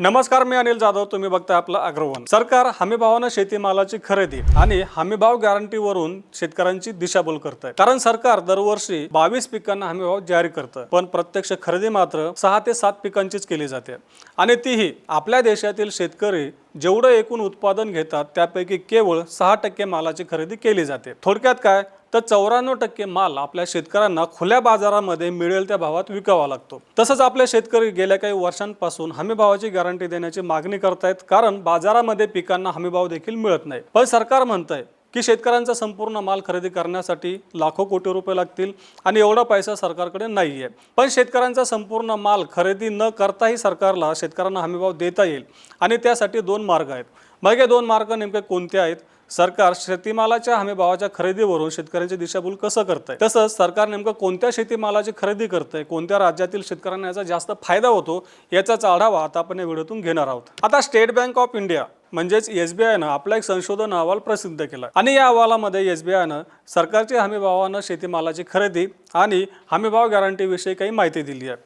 नमस्कार मी अनिल जाधव. तुम्ही बघताय आपलं अग्रवन. सरकार हमीभावानं शेतीमालाची खरेदी आणि हमीभाव गॅरंटीवरून शेतकऱ्यांची दिशाभूल करत आहे कारण सरकार दरवर्षी बावीस पिकांना हमीभाव जारी करतं. पण प्रत्यक्ष खरेदी मात्र सहा ते सात पिकांचीच केली जाते. आणि तीही आपल्या देशातील शेतकरी जेवढं एकूण उत्पादन घेतात त्यापैकी केवळ सहा टक्के मालाची खरेदी केली जाते. थोडक्यात काय? तर चौऱ्याण्णव टक्के माल आपल्या शेतकऱ्यांना खुल्या बाजारामध्ये मिळेल त्या भावात विकावा लागतो. तसंच आपले शेतकरी गेल्या काही वर्षांपासून हमीभावाची गॅरंटी देण्याची मागणी करतायत कारण बाजारामध्ये पिकांना हमीभाव देखील मिळत नाही. पण सरकार म्हणतंय की शेतकऱ्यांचा संपूर्ण माल खरेदी करण्यासाठी लाखो कोटी रुपये लागतील आणि एवढा पैसा सरकारकडे नाही आहे पण शेतकऱ्यांचा संपूर्ण माल खरेदी न करताही सरकारला शेतकऱ्यांना हमीभाव देता येईल आणि त्यासाठी दोन मार्ग आहेत. मग हे दोन मार्ग नेमके कोणते आहेत? सरकार शेतीमालाच्या हमीभावाच्या खरेदीवरून शेतकऱ्यांची दिशाभूल कसं करतंय? तसंच सरकार नेमकं कोणत्या शेतीमालाची खरेदी करतंय? कोणत्या राज्यातील शेतकऱ्यांना याचा जास्त फायदा होतो? याचाच आढावा आता आपण या व्हिडिओतून घेणार आहोत. आता स्टेट बँक ऑफ इंडिया म्हणजेच एस बी आयनं आपला एक संशोधन अहवाल प्रसिद्ध केला. आणि या अहवालामध्ये एस बी आयनं सरकारच्या हमीभावानं शेतीमालाची खरेदी आणि हमीभाव गॅरंटीविषयी काही माहिती दिली आहे.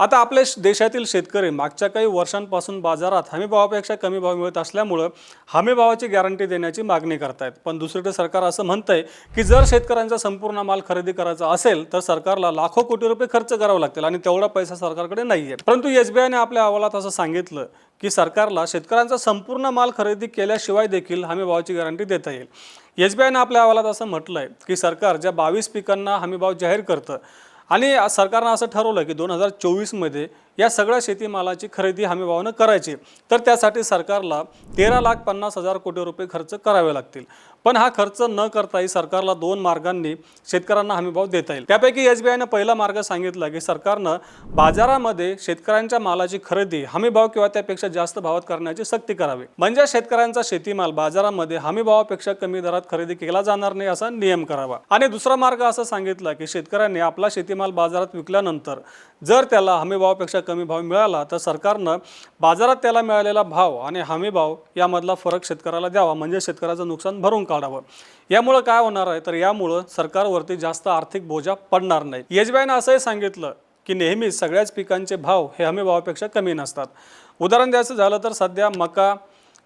आता आपल्या देशातील शेतकरी मागच्या काही वर्षांपासून बाजारात हमीभावापेक्षा कमी भाव मिळत असल्यामुळं हमीभावाची गॅरंटी देण्याची मागणी करतायत. पण दुसरीकडे सरकार असं म्हणतंय की जर शेतकऱ्यांचा संपूर्ण माल खरेदी करायचा असेल तर सरकारला लाखो कोटी रुपये खर्च करावे लागतील आणि तेवढा पैसा सरकारकडे नाही आहे परंतु एस बी आयने आपल्या अहवालात असं सांगितलं की सरकारला शेतकऱ्यांचा संपूर्ण माल खरेदी केल्याशिवाय देखील हमीभावाची गॅरंटी देता येईल. एस बी आयनं आपल्या अहवालात असं म्हटलं आहे की सरकार ज्या बावीस पिकांना हमीभाव जाहीर करतं आणि सरकारनं असं ठरवलं की दोन हजार चोवीसमध्ये या सगळ्या शेतीमालाची खरेदी हमीभावानं करायची. तर त्यासाठी सरकारला तेरा लाख पन्नास हजार कोटी रुपये खर्च करावे लागतील. पण हा खर्च न करताही सरकारला दोन मार्गांनी शेतकऱ्यांना हमीभाव देता येईल. त्यापैकी एस बी आयनं पहिला मार्ग सांगितला की सरकारनं बाजारामध्ये शेतकऱ्यांच्या मालाची खरेदी हमीभाव किंवा त्यापेक्षा जास्त भावात करण्याची सक्ती करावी. म्हणजे शेतकऱ्यांचा शेतीमाल बाजारामध्ये हमीभावापेक्षा कमी दरात खरेदी केला जाणार नाही असा नियम करावा. आणि दुसरा मार्ग असं सांगितला की शेतकऱ्यांनी आपला शेतीमाल बाजारात विकल्यानंतर जर त्याला हमीभावापेक्षा कमी भाव मिळाला तर सरकारनं बाजारात त्याला मिळालेला भाव आणि हमीभाव यामधला फरक शेतकऱ्याला द्यावा. म्हणजे शेतकऱ्याचं नुकसान भरून का काढावं. यामुळं काय होणार आहे? तर यामुळं सरकारवरती जास्त आर्थिक बोजा पडणार नाही एस बी आयनं असंही सांगितलं की नेहमीच सगळ्याच पिकांचे भाव हे हमीभावापेक्षा कमी नसतात. उदाहरण द्यायचं झालं तर सध्या मका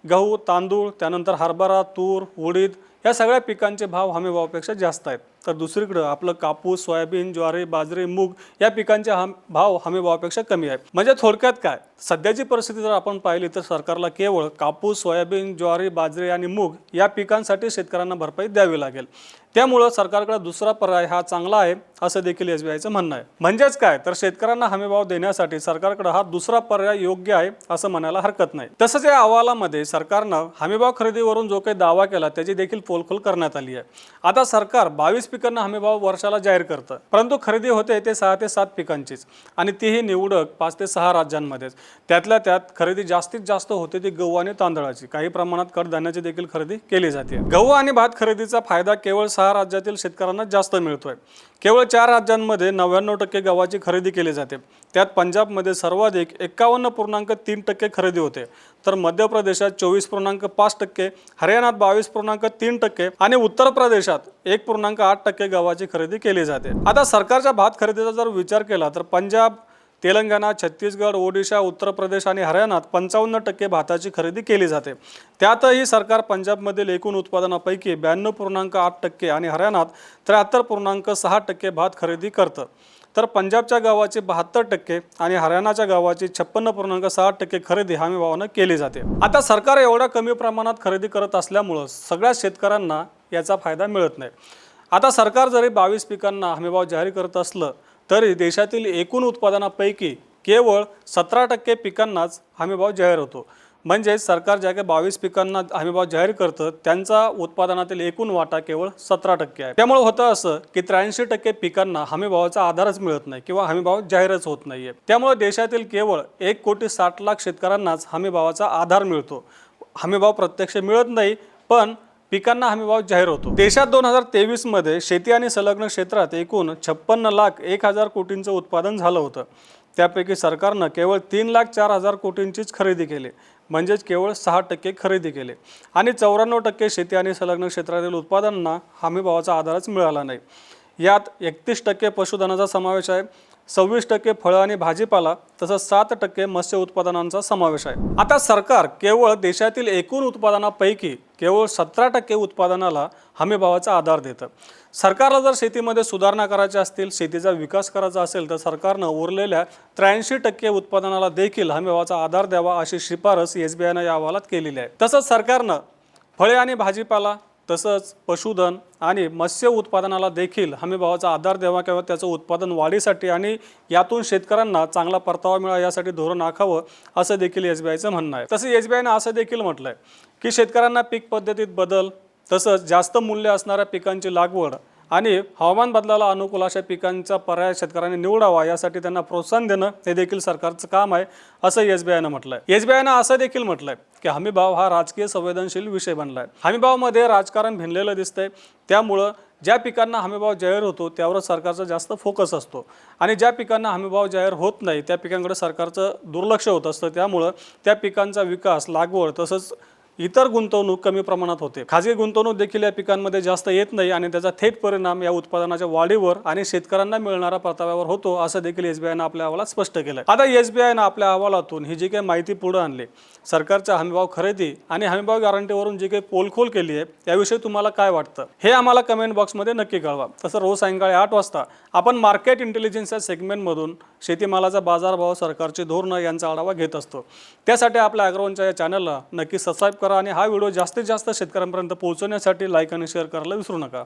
गहू तांदूळ त्यानंतर हरभरा तूर उडीद या सगळ्या पिकांचे भाव हमीभावापेक्षा जास्त आहेत. तर दुसरीकडं आपलं कापूस सोयाबीन ज्वारी बाजरी मूग या पिकांचे हम भाव हमीभावापेक्षा कमी आहे. म्हणजे थोडक्यात काय? सध्याची परिस्थिती जर आपण पाहिली तर सरकारला केवळ कापूस सोयाबीन ज्वारी बाजरी आणि मूग या पिकांसाठी शेतकऱ्यांना भरपाई द्यावी लागेल. त्यामुळं सरकारकडे दुसरा पर्याय हा चांगला आहे असं देखील एस बी आयचं म्हणणं आहे. म्हणजेच काय? तर शेतकऱ्यांना हमीभाव देण्यासाठी सरकारकडे हा दुसरा पर्याय योग्य आहे असं म्हणायला हरकत नाही. तसंच या अहवालामध्ये सरकारनं हमीभाव खरेदीवरून जो काही दावा केला त्याची देखील पोलखोल करण्यात आली आहे. आता सरकार बावीस पिकांना हमीभाव वर्षाला जाहीर करतं. परंतु खरेदी होते ते सहा ते सात पिकांचीच आणि तीही निवडक पाच ते सहा राज्यांमध्येच. त्यातल्या त्यात खरेदी जास्तीत जास्त होते ती गहू आणि तांदळाची. काही प्रमाणात कडधान्याची देखील खरेदी केली जाते. गहू आणि भात खरेदीचा फायदा केवळ सहा राज्यातील शेतकऱ्यांना जास्त मिळतोय. केवळ चार राज्यांमध्ये नव्याण्णव टक्के गव्हाची खरेदी केली जाते. त्यात पंजाबमध्ये सर्वाधिक एक्कावन्न पूर्णांक तीन टक्के खरेदी होते. तर मध्य प्रदेशात चोवीस पूर्णांक पाच टक्के हरियाणात बावीस पूर्णांक तीन टक्के आणि उत्तर प्रदेशात एक पूर्णांक आठ टक्के गव्हाची खरेदी केली जाते. आता सरकारच्या भात खरेदीचा जर विचार केला तर पंजाब तेलंगणा छत्तीसगड ओडिशा उत्तर प्रदेश आणि हरियाणात पंचावन्न टक्के भाताची खरेदी केली जाते. त्यातही सरकार पंजाबमधील एकूण उत्पादनापैकी ब्याण्णव पूर्णांक आठ टक्के आणि हरियाणात त्र्याहत्तर पूर्णांक सहा टक्के भात खरेदी करतं. तर पंजाबच्या गावाचे बहात्तर टक्के आणि हरियाणाच्या गावाचे छप्पन्न पूर्णांक सहा टक्के खरेदी हमी भावानं केली जाते. आता सरकार एवढ्या कमी प्रमाणात खरेदी करत असल्यामुळं सगळ्या शेतकऱ्यांना याचा फायदा मिळत नाही. आता सरकार जरी बावीस पिकांना हमीभाव जाहीर करत असलं तरी देशातील एकूण उत्पादनापैकी केवळ सतरा टक्के पिकांनाच हमीभाव जाहीर होतो. म्हणजेच सरकार ज्या काही बावीस पिकांना हमीभाव जाहीर करतं त्यांचा उत्पादनातील एकूण वाटा केवळ सतरा टक्के आहे. त्यामुळे होतं असं की त्र्याऐंशी टक्के पिकांना हमीभावाचा आधारच मिळत नाही किंवा हमीभाव जाहीरच होत नाहीये. त्यामुळे देशातील केवळ एक कोटी साठ लाख शेतकऱ्यांनाच हमीभावाचा आधार मिळतो. हमीभाव प्रत्यक्ष मिळत नाही पण पिकांना हमीभाव जाहीर होतो. देशात दोन हजार तेवीसमध्ये शेती आणि संलग्न क्षेत्रात एकूण छप्पन्न लाख एक हजार कोटींचं उत्पादन झालं होतं. त्यापैकी सरकारनं केवळ तीन लाख चार हजार कोटींचीच खरेदी केली. म्हणजेच केवळ सहा टक्के खरेदी केले. आणि चौऱ्याण्णव टक्के शेती आणि संलग्न क्षेत्रातील उत्पादनांना हमीभावाचा आधारच मिळाला नाही. यात एकतीस टक्के पशुधनाचा समावेश आहे. सव्वीस टक्के फळं आणि भाजीपाला तसंच सात टक्के मत्स्य उत्पादनांचा समावेश आहे. आता सरकार केवळ देशातील एकूण उत्पादनापैकी केवळ सतरा टक्के उत्पादनाला हमीभावाचा आधार देतं. सरकारला जर शेतीमध्ये सुधारणा करायच्या असतील शेतीचा विकास करायचा असेल तर सरकारनं उरलेल्या त्र्याऐंशी टक्के उत्पादनाला देखील हमीभावाचा आधार द्यावा अशी शिफारस एस बी आयनं या अहवालात केलेली आहे. तसंच सरकारनं फळे आणि भाजीपाला तसंच पशुधन आणि मत्स्य उत्पादनाला देखील हमीभावाचा आधार द्यावा किंवा त्याचं उत्पादन वाढीसाठी आणि यातून शेतकऱ्यांना चांगला परतावा मिळावा यासाठी धोरण आखावं असं देखील एस बी आयचं म्हणणं आहे. तसं एस बी आयनं असं देखील म्हटलं आहे की शेतकऱ्यांना पीक पद्धतीत बदल तसंच जास्त मूल्य असणाऱ्या पिकांची लागवड आणि हवामान बदलाला अनुकूल अशा पिकांचा पर्याय शेतकऱ्यांनी निवडावा यासाठी त्यांना प्रोत्साहन देणं हे देखील सरकारचं काम आहे असं एस बी आयनं म्हटलं आहे एस बी आयनं असं देखील म्हटलं आहे की हमीभाव हा राजकीय संवेदनशील विषय बनला आहे हमीभावामध्ये राजकारण भिनलेलं दिसतंय. त्यामुळं ज्या पिकांना हमीभाव जाहीर होतो त्यावर सरकारचा जास्त फोकस असतो. आणि ज्या पिकांना हमीभाव जाहीर होत नाही त्या पिकांकडे सरकारचं दुर्लक्ष होत असतं. त्यामुळं त्या पिकांचा विकास लागवड तसंच इतर गुंतवणूक कमी प्रमाणात होते. खाजगी गुंतवणूक देखील या पिकांमध्ये जास्त येत नाही आणि त्याचा थेट परिणाम या उत्पादनाच्या वाढीवर आणि शेतकऱ्यांना मिळणाऱ्या परताव्यावर होतो असं देखील एस बी आयनं आपल्या अहवालात स्पष्ट केलं आता एस बी आयनं आपल्या अहवालातून ही जी काही माहिती पुढे आणली सरकारच्या हमीभाव खरेदी आणि हमीभाव गॅरंटीवरून जी काही पोलखोल केली आहे त्याविषयी तुम्हाला काय वाटतं? हे आम्हाला कमेंट बॉक्समध्ये नक्की कळवा. तसं रोज सायंकाळी आठ वाजता आपण मार्केट इंटेलिजन्स या सेगमेंटमधून शेतीमालाचा बाजारभाव सरकारची धोरणं यांचा आढावा घेत असतो. त्यासाठी आपल्या अग्रवनच्या या चॅनलला नक्की सबस्क्राईब करा आणि हा व्हिडिओ जास्तीत जास्त शेतकऱ्यांपर्यंत पोहोचवण्यासाठी लाईक आणि शेअर करायला विसरू नका.